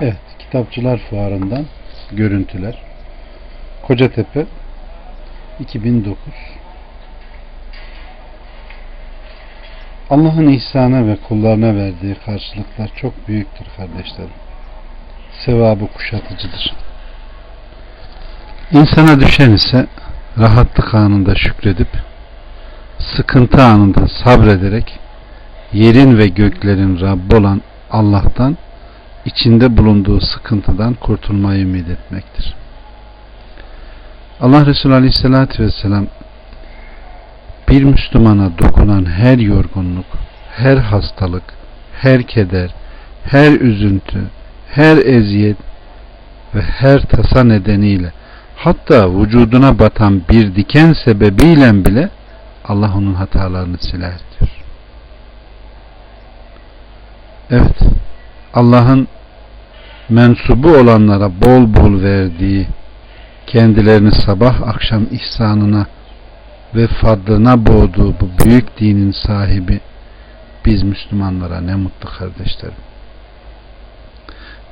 Evet, Kitapçılar Fuarı'ndan görüntüler. Kocatepe 2009 Allah'ın ihsana ve kullarına verdiği karşılıklar çok büyüktür kardeşlerim. Sevabı kuşatıcıdır. İnsana düşen ise rahatlık anında şükredip sıkıntı anında sabrederek yerin ve göklerin Rabbi olan Allah'tan içinde bulunduğu sıkıntıdan kurtulmayı ümit etmektir. Allah Resulü Aleyhisselatü Vesselam bir Müslümana dokunan her yorgunluk, her hastalık, her keder, her üzüntü, her eziyet ve her tasa nedeniyle hatta vücuduna batan bir diken sebebiyle bile Allah onun hatalarını siler diyor. Evet, Allah'ın mensubu olanlara bol bol verdiği kendilerini sabah akşam ihsanına ve fadlına boğduğu bu büyük dinin sahibi biz Müslümanlara ne mutlu kardeşlerim.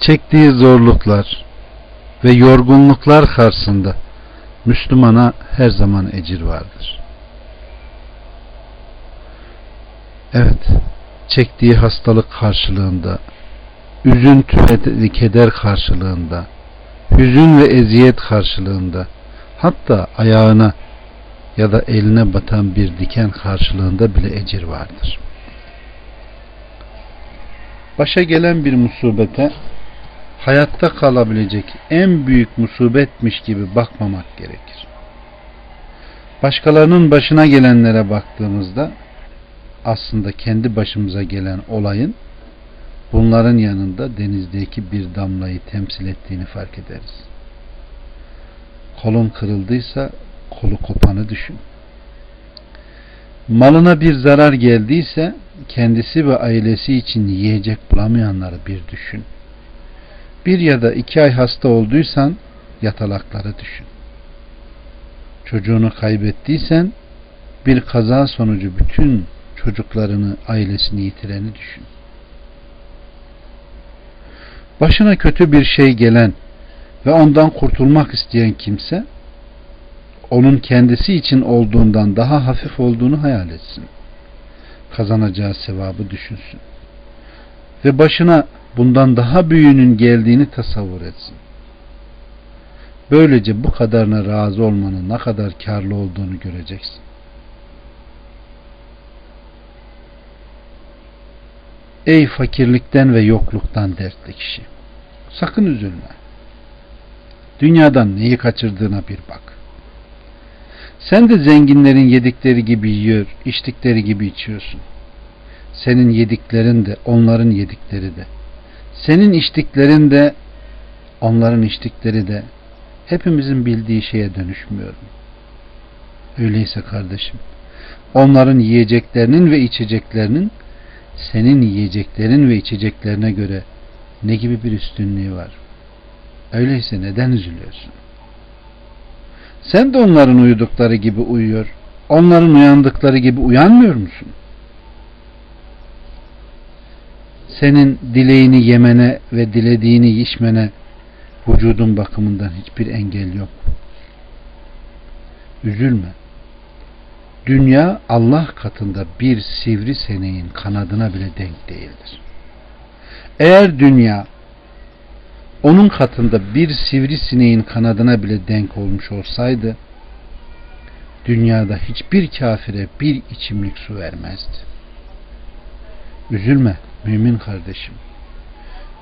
Çektiği zorluklar ve yorgunluklar karşısında Müslümana her zaman ecir vardır. Evet, çektiği hastalık karşılığında, üzüntü ve keder karşılığında, hüzün ve eziyet karşılığında, hatta ayağına ya da eline batan bir diken karşılığında bile ecir vardır. Başa gelen bir musibete hayatta kalabilecek en büyük musibetmiş gibi bakmamak gerekir. Başkalarının başına gelenlere baktığımızda aslında kendi başımıza gelen olayın bunların yanında denizdeki bir damlayı temsil ettiğini fark ederiz. Kolun kırıldıysa kolu kopanı düşün. Malına bir zarar geldiyse kendisi ve ailesi için yiyecek bulamayanları bir düşün. Bir ya da iki ay hasta olduysan yatalakları düşün. Çocuğunu kaybettiysen bir kaza sonucu bütün çocuklarını, ailesini yitireni düşün. Başına kötü bir şey gelen ve ondan kurtulmak isteyen kimse onun kendisi için olduğundan daha hafif olduğunu hayal etsin. Kazanacağı sevabı düşünsün. Ve başına bundan daha büyüğünün geldiğini tasavvur etsin. Böylece bu kadarına razı olmanın ne kadar karlı olduğunu göreceksin. Ey fakirlikten ve yokluktan dertli kişi. Sakın üzülme. Dünyadan neyi kaçırdığına bir bak. Sen de zenginlerin yedikleri gibi yiyor, içtikleri gibi içiyorsun. Senin yediklerin de onların yedikleri de. Senin içtiklerin de onların içtikleri de hepimizin bildiği şeye dönüşmüyor? Öyleyse kardeşim, onların yiyeceklerinin ve içeceklerinin senin yiyeceklerin ve içeceklerine göre ne gibi bir üstünlüğü var? Öyleyse neden üzülüyorsun? Sen de onların uyudukları gibi uyuyor, onların uyandıkları gibi uyanmıyor musun? Senin dileğini yemene ve dilediğini içmene vücudun bakımından hiçbir engel yok. Üzülme. Dünya Allah katında bir sivri seneğin kanadına bile denk değildir. Eğer dünya onun katında bir sivri sineğin kanadına bile denk olmuş olsaydı dünyada hiçbir kafire bir içimlik su vermezdi. Üzülme mümin kardeşim.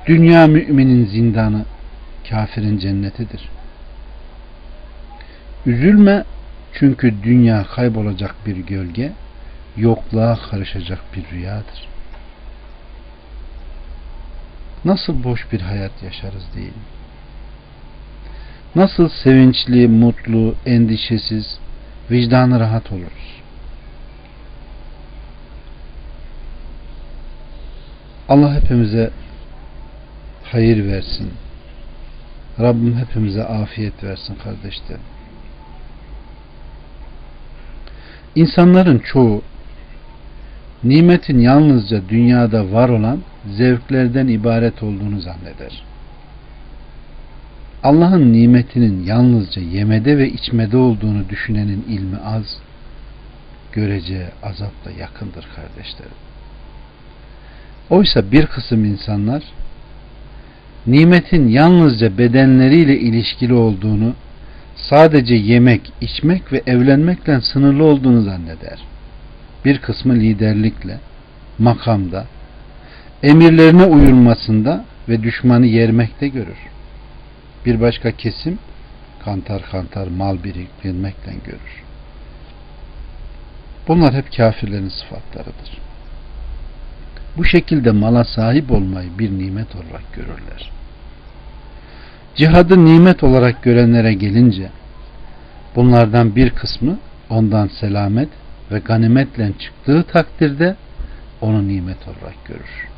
Dünya müminin zindanı, kafirin cennetidir. Üzülme çünkü dünya kaybolacak bir gölge, yokluğa karışacak bir rüyadır. Nasıl boş bir hayat yaşarız değil mi? Nasıl sevinçli, mutlu, endişesiz, vicdanı rahat oluruz? Allah hepimize hayır versin. Rabbim hepimize afiyet versin kardeşlerim. İnsanların çoğu nimetin yalnızca dünyada var olan zevklerden ibaret olduğunu zanneder. Allah'ın nimetinin yalnızca yemede ve içmede olduğunu düşünenin ilmi az, göreceği azapla yakındır kardeşlerim. Oysa bir kısım insanlar nimetin yalnızca bedenleriyle ilişkili olduğunu, sadece yemek, içmek ve evlenmekle sınırlı olduğunu zanneder. Bir kısmı liderlikle, makamda, emirlerine uyulmasında ve düşmanı yermekte görür. Bir başka kesim kantar kantar mal biriktirmekle görür. Bunlar hep kafirlerin sıfatlarıdır. Bu şekilde mala sahip olmayı bir nimet olarak görürler. Cihadı nimet olarak görenlere gelince bunlardan bir kısmı ondan selamet ve ganimetle çıktığı takdirde onu nimet olarak görür.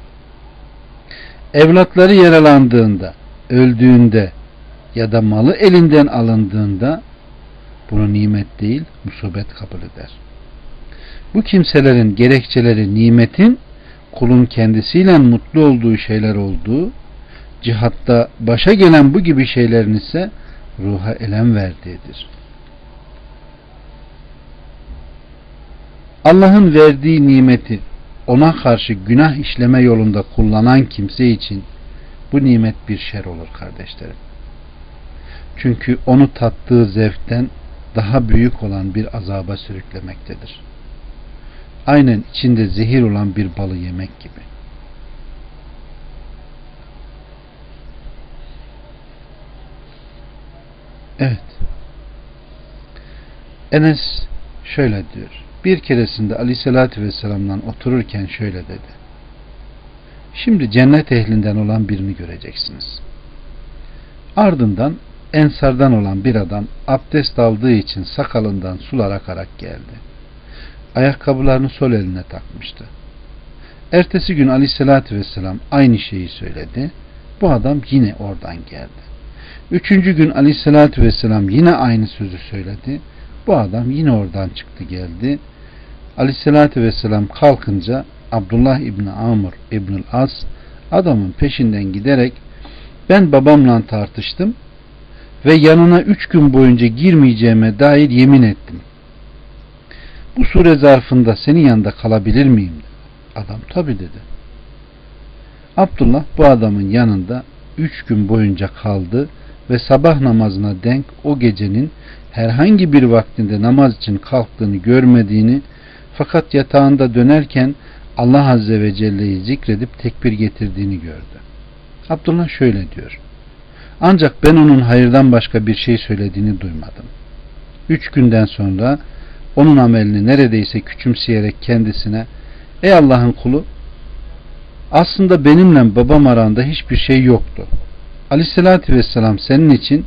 Evlatları yaralandığında, öldüğünde ya da malı elinden alındığında bunu nimet değil musibet kabul eder. Bu kimselerin gerekçeleri nimetin kulun kendisiyle mutlu olduğu şeyler olduğu, cihatta başa gelen bu gibi şeylerin ise ruha elem verdiğidir. Allah'ın verdiği nimeti ona karşı günah işleme yolunda kullanan kimse için bu nimet bir şer olur kardeşlerim. Çünkü onu tattığı zevkten daha büyük olan bir azaba sürüklemektedir. Aynen içinde zehir olan bir balı yemek gibi. Evet. Enes şöyle diyor. Bir keresinde Aleyhisselatü Vesselam'dan otururken şöyle dedi. Şimdi cennet ehlinden olan birini göreceksiniz. Ardından ensardan olan bir adam abdest aldığı için sakalından sular akarak geldi. Ayakkabılarını sol eline takmıştı. Ertesi gün aleyhissalatü vesselam aynı şeyi söyledi. Bu adam yine oradan geldi. Üçüncü gün aleyhissalatü vesselam yine aynı sözü söyledi. Bu adam yine oradan çıktı geldi. Aleyhissalatü vesselam kalkınca Abdullah İbni Amr İbnül As adamın peşinden giderek ben babamla tartıştım ve yanına üç gün boyunca girmeyeceğime dair yemin ettim. Bu sure zarfında senin yanında kalabilir miyim? Adam tabi dedi. Abdullah bu adamın yanında üç gün boyunca kaldı ve sabah namazına denk o gecenin herhangi bir vaktinde namaz için kalktığını görmediğini fakat yatağında dönerken Allah Azze ve Celle'yi zikredip tekbir getirdiğini gördü. Abdullah şöyle diyor. Ancak ben onun hayırdan başka bir şey söylediğini duymadım. Üç günden sonra onun amelini neredeyse küçümseyerek kendisine Ey Allah'ın kulu aslında benimle babam aranda hiçbir şey yoktu. Aleyhissalatü vesselam senin için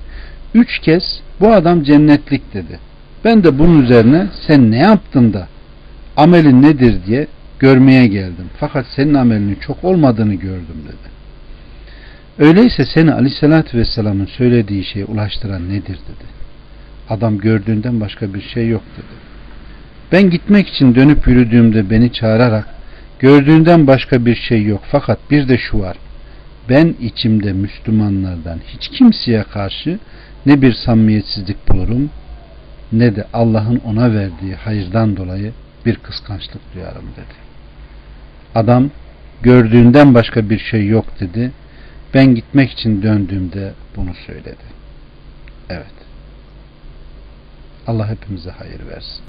üç kez bu adam cennetlik dedi. Ben de bunun üzerine sen ne yaptın da amelin nedir diye görmeye geldim. Fakat senin amelinin çok olmadığını gördüm dedi. Öyleyse seni aleyhissalatü vesselamın söylediği şeye ulaştıran nedir dedi. Adam gördüğünden başka bir şey yok dedi. Ben gitmek için dönüp yürüdüğümde beni çağırarak gördüğünden başka bir şey yok fakat bir de şu var. Ben içimde Müslümanlardan hiç kimseye karşı ne bir samimiyetsizlik bulurum ne de Allah'ın ona verdiği hayırdan dolayı bir kıskançlık duyarım dedi. Adam gördüğünden başka bir şey yok dedi. Ben gitmek için döndüğümde bunu söyledi. Evet. Allah hepimize hayır versin.